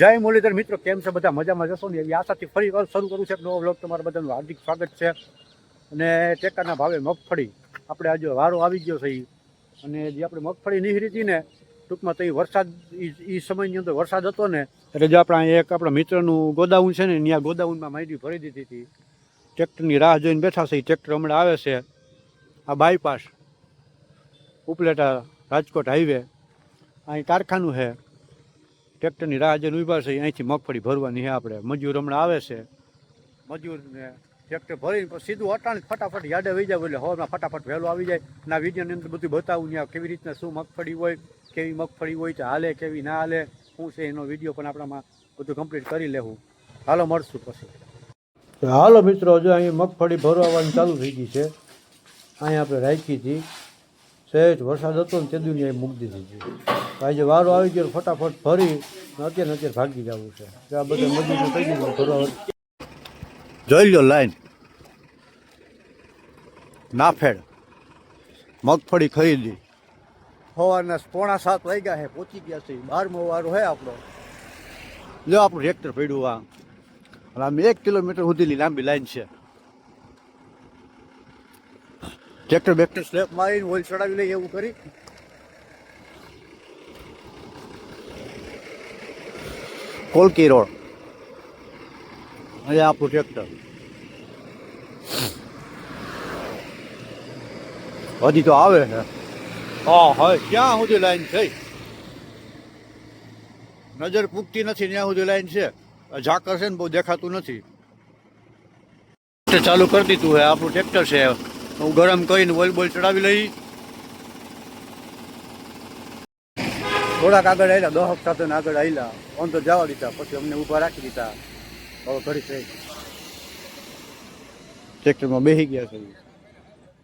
જય મુરલીધર, મિત્રો, કેમ છે? બધા મજામાં જશો ને? એવી આશાથી ફરી વાર શરૂ કરું છે એક નવો બ્લોગ તમારા બધાનું. હાર્દિક સ્વાગત છે. અને ટેકાના ભાવે મગફળી. આપણે આજે વારો આવી ગયો છે. અને જે આપણે મગફળી નીહરી હતી ને, ટૂંકમાં તો એ વરસાદ એ સમયની અંદર વરસાદ હતો ને, એટલે જે આપણા એક આપણા મિત્રનું ગોદાઉન છે ને ત્યાં ગોદાઉનમાં માહિતી ભરી દીધી હતી. ટ્રેક્ટરની રાહ જોઈને બેઠા છે એ ટ્રેક્ટર હમણાં આવે છે, આ બાયપાસ ઉપલેટા રાજકોટ હાઈવે અહીં કારખાનું છે. ટ્રેક્ટરની રાહ જોઈને ઊભા છે, અહીંથી મગફળી ભરવાની છે આપણે. મજૂર હમણાં આવે છે. મજૂરને ટ્રેક્ટર ભરીને સીધું અટાણે ફટાફટ યાદે વહી જાય એટલે હવામાં ફટાફટ વહેલો આવી જાય. ના વિડીયોની અંદર બધું બતાવું ત્યાં કેવી રીતના શું મગફળી હોય, કેવી મગફળી હોય, તો હાલે, કેવી ના હાલે, શું છે એનો વીડિયો પણ આપણામાં બધું કમ્પ્લીટ કરી લેવું. હાલો, મળશું પછી. હાલો મિત્રો, જો અહીં મગફળી ભરવાની ચાલુ થઈ ગઈ છે અહીંયા આપણે રાખી હતી. સહેજ વરસાદ હતો ને તે દુનિયાએ મૂકી દીધી હતી આજે વારો આવી ગયો ફટાફટ ભરી અત્યારે અત્યારે ભાગી જવું છે. આ બધા મજૂરો થઈ ગયું ભરવા જોઈ લો લાઈન. નાફેડ. મગફળી ખરીદી. સવારના પોણા સાત વાગ્યા છે પહોંચી ગયા છે. બારમો વારો છે આપણો. જો આપણું ટ્રેક્ટર પડ્યું આ. અને આમ એક કિલોમીટર સુધીની લાંબી લાઈન છે. ટ્રેક્ટર બેક્ટર સ્લેપ મારીને ઓઇલ ચડાવી લઈએ એવું કરી કોલકી રોડ અહીંયા આપણું ટ્રેક્ટર હજી તો આવે છે હા હવે ક્યાં સુધી લાઈન થઈ નજર પૂગતી નથી ત્યાં સુધી લાઈન છે આ ઝાકર છે ને બહુ દેખાતું નથી ટ્રેક્ટર ચાલુ કરી દીધું છે આપણું ટ્રેક્ટર છે હું ગરમ કરીને ઓઇલ બોલ ચડાવી લઈ. થોડાક આગળ આવેલા દહક સાથે આગળ આવેલા ઓન તો જવા દીધા, પછી અમને ઊભા રાખી દીધા. હવે ઘડી થઈ ટ્રેક્ટરમાં બેસી ગયા છે.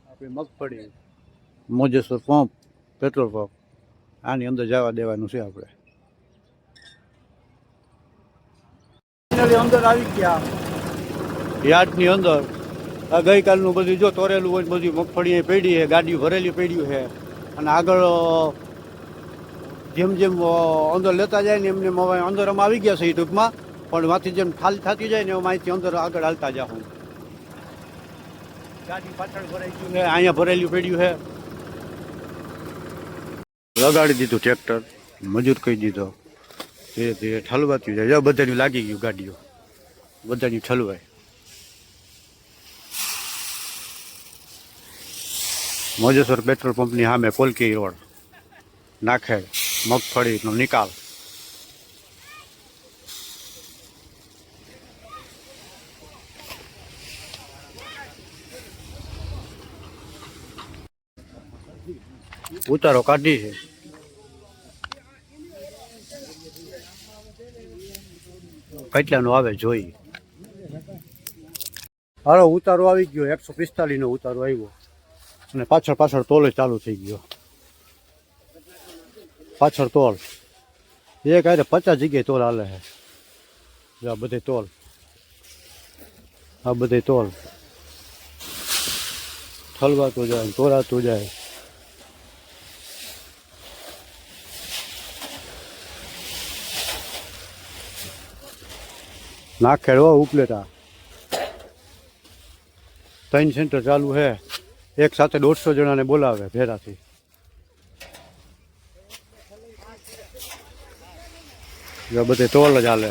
આપણી મગફળી, મોજેશ્વર પંપ, પેટ્રોલ પંપ, આની અંદર જવા દેવાનું છે આપણે. અંદર આવી ગયા. યાર્ડની અંદર આ ગઈકાલનું બધું જો તોરેલું હોય બધું મગફળી પડી છે, ગાડીઓ ભરેલી પડ્યું છે. અને આગળ જેમ જેમ અંદર લેતા જાય ને એમને હવે અંદર અમે આવી ગયા છે ટૂંકમાં. પણ માંથી જેમ ખાલી થતી જાય ને એમ અહીંથી અંદર આગળ હાલતા જાઉં ગાડી પાછળ ભરાઈ ગયું છે અહીંયા ભરેલું પડ્યું છે. લગાડી દીધું ટ્રેક્ટર, મજૂર કહી દીધો. ધીરે ધીરે ઠલવાતું જાય. બધાની લાગી ગયું ગાડીઓ. બધાની ઠલવાય. મોજેશ્વર પેટ્રોલ પંપની સામે કોલકી રોડ. નાખેડ મગફળીનો નિકાલ. ઉતારો કાઢી છે. કેટલાનો આવે જોઈ. હાલો, ઉતારો આવી ગયો, એકસો પિસ્તાલીસ નો ઉતારો આવ્યો. અને પાછળ પાછળ તોલે ચાલુ થઈ ગયો. પાછળ તોલ. એક આરે પચાસ જગ્યાએ તોલ હાલે છે. જો આ બધે તોલ. આ બધે તોલ. ઠલવાતું જાય, તોરાતું જાય. ના ખેડવા ઉપલેટા. ત્રણ સેન્ટર ચાલુ છે. એક સાથે દોઢસો જણાને બોલાવે ભેરાથી જો બધે તોલ જ હાલે.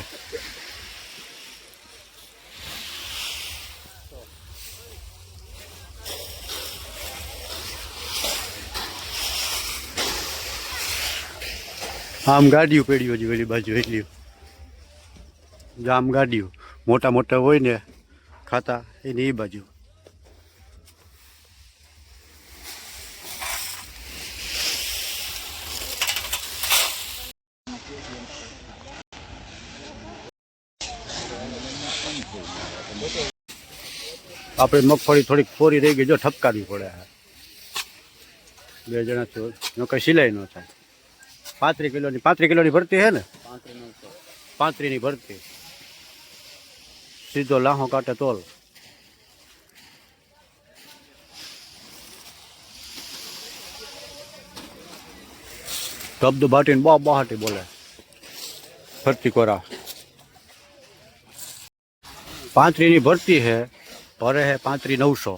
આમ ગાડીઓ પેડ્યું હજી વેલી બાજુ, એટલી. જામ ગાડીઓ મોટા મોટા હોય ને ખાતા, એની એ બાજુ. આપણે મગફળી થોડીક કોરી રહી ગઈ, જો ઠપકારવી પડે બે જણા ન કઈ સિલાઈ ન થાય. પાંત્રીસ કિલોની પાંત્રીસ કિલોની ભરતી હે ને? પાંત્રીસની ભરતી. સીધો લાહો કાંટે તોલ. શબ્દ બાટીને બહુ બહાટી બોલે. ફરતી કોરા. પાંત્રીની ભરતી છે ભરે છે પાંત્રી નવસો.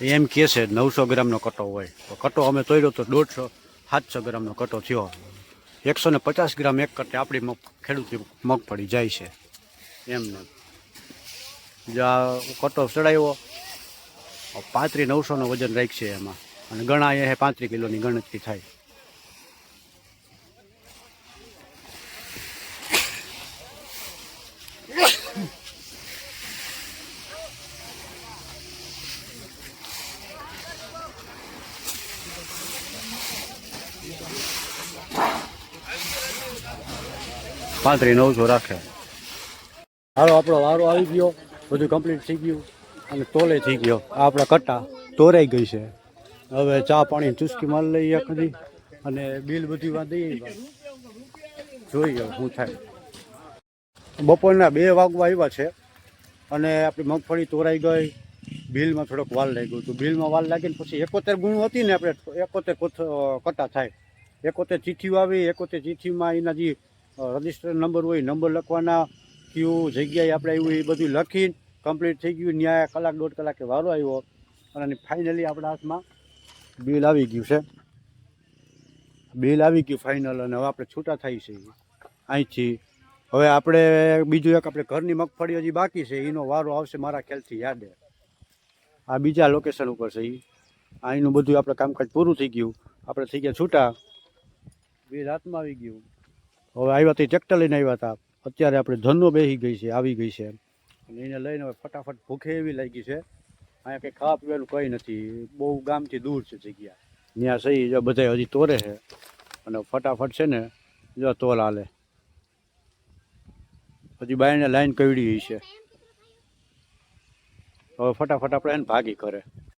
એમ કહે છે, નવસો ગ્રામનો કટો હોય. તો કટો અમે તોડ્યો તો દોઢસો, સાતસો ગ્રામનો કટો થયો. એકસો ને પચાસ ગ્રામ એક કટે આપણી મગ ખેડૂત મગફળી જાય છે. એમને કટો ચડાવ્યો પાંત્રી નવસોનો વજન રાખશે એમાં. અને ગણાય એ પાંત્રી કિલોની ગણતરી થાય. પાંત્રી નવસો રાખે. હાલો, આપણો વારો આવી ગયો, બધું કમ્પ્લીટ થઈ ગયું અને તોલે થઈ ગયો. આ આપણા કટ્ટા તોરાઈ ગઈ છે. હવે ચા પાણી ચુસ્કી માલ લઈએ કદી અને બિલ બધી વાત દઈએ જોઈએ શું થાય. બપોરના બે વાગવા આવ્યા છે અને આપણી મગફળી તોરાઈ ગઈ. બિલમાં થોડોક વાલ લાગ્યો તો બિલમાં વાલ લાગીને પછી એકોતેર ગુણ હતી ને આપણે એકોતેર કટ્ટા થાય. એકોતેર ચીઠીઓ આવી, એકોતેર ચીઠીમાં એના જે રજિસ્ટર નંબર હોય, નંબર લખવાના, કયું, જગ્યાએ આપણે આવ્યું એ બધું લખીને કમ્પ્લીટ થઈ ગયું, ન્યાય કલાક, દોઢ કલાકે વારો આવ્યો અને ફાઇનલી આપણા હાથમાં બિલ આવી ગયું છે. બિલ આવી ગયું ફાઇનલ અને હવે આપણે છૂટા થઈ છે. અહીંથી હવે આપણે બીજું એક આપણે ઘરની મગફળી હજી બાકી છે, એનો વારો આવશે મારા ખ્યાલથી યાદે. આ બીજા લોકેશન ઉપર છે ઈ. અહીંનું બધું આપણે કામકાજ પૂરું થઈ ગયું. આપણે થઈ ગયા છૂટા. બિલ હાથમાં આવી ગયું. હવે આવ્યા તે ટ્રેક્ટર લઈને આવ્યા હતા. અત્યારે આપણે ધનો બેસી ગઈ છે, આવી ગઈ છે. અને એને લઈને હવે ફટાફટ ભૂખે એવી લાગી છે. અહીંયા કંઈ ખાવા પીવાનું કંઈ નથી. બહુ ગામથી દૂર છે જગ્યા. ત્યાં સહી જો બધા હજી તોરે છે. અને ફટાફટ છે ને જો તોલ હાલે. હજી બાયને લાઈન કવડી છે. હવે ફટાફટ આપણે એને ભાગી કરે.